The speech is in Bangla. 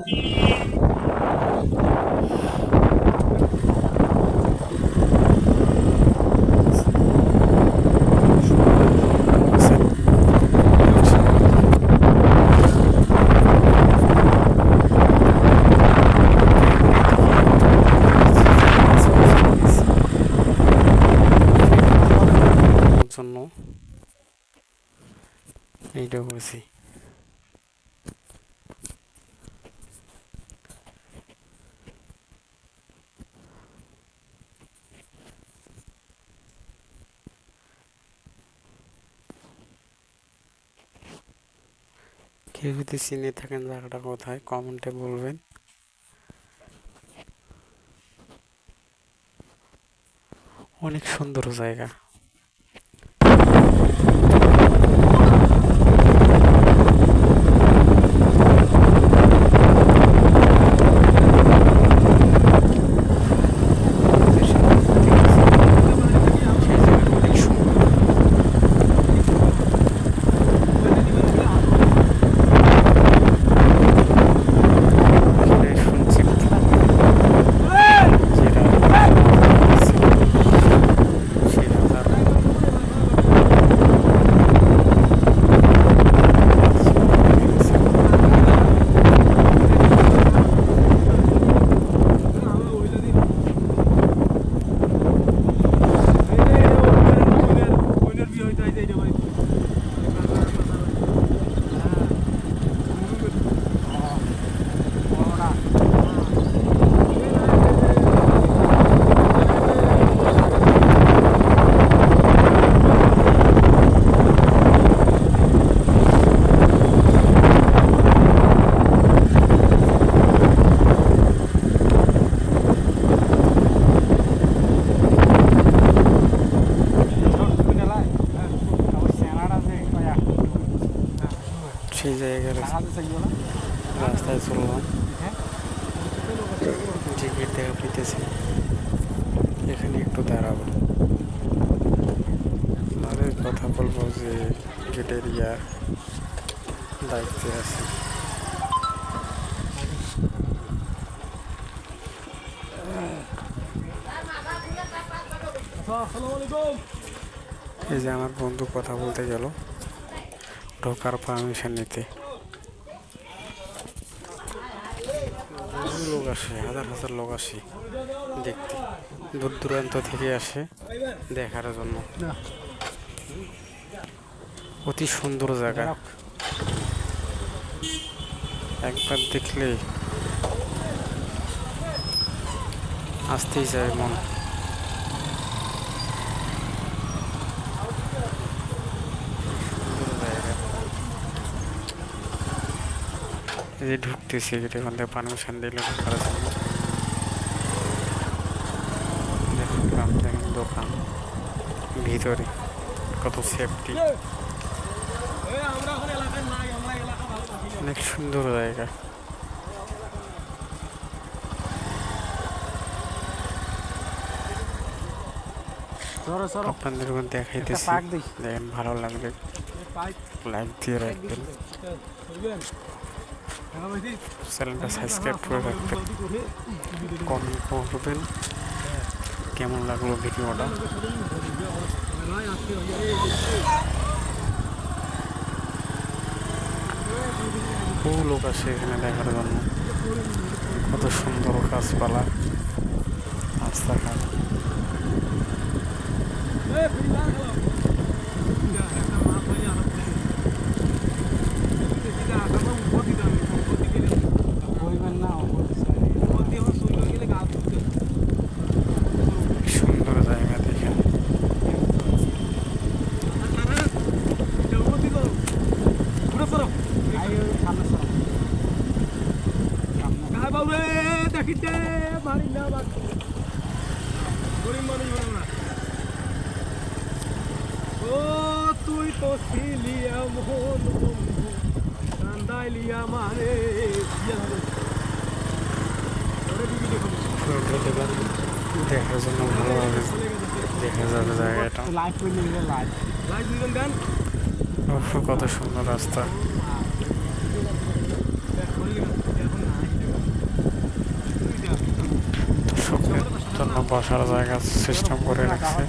জন্য কেউ যদি চিনে থাকেন জায়গাটা কোথায় কমেন্টে বলবেন। অনেক সুন্দর জায়গা। রাস্তায় চললাম। টিকিট দেখা পেতেছি এখানে একটু দাঁড়াবো। তাদের কথা বলব যে গেটের ইয়া দায়িত্বে আছে। এই যে আমার বন্ধু কথা বলতে গেল। ঢোকার পারমিশন নিতে। লোক আসে, হাজার হাজার লোক আসে দেখতে। দূর দূরান্ত থেকে আসে দেখার জন্য। অতি সুন্দর জায়গা। একবার দেখলে আসতেই যায় মন সুন্দর জায়গা এই যে ঢুকতেছি এটা এখান থেকে পারমিশন দিল ঢোকার জন্য দেখলাম দেখেন দোকান ভিতরে কত সেফটি অনেক সুন্দর জায়গা। আপনাদের দেখাইতেছি। দেখেন ভালো লাগলে লাইক দিয়ে রাখবেন। চ্যানেলটা সাবস্ক্রাইব করে রাখবেন। কমেন্ট করবেন। কেমন লাগল ভিডিওটা? বহু লোক আসে এখানে দেখার জন্য। কত সুন্দর গাছপালা, রাস্তাঘাট। দেখিতে মারি না গরিব মানুষ ভালো না। ও তুই তো ছিলি এমন বন্ধু কান্দাইলি আমারে ভালোভাবে দেখা। যাবে জায়গাটা। কত সুন্দর রাস্তা এখন নাই জন্য বসার জায়গা সিস্টেম করে রাখছে।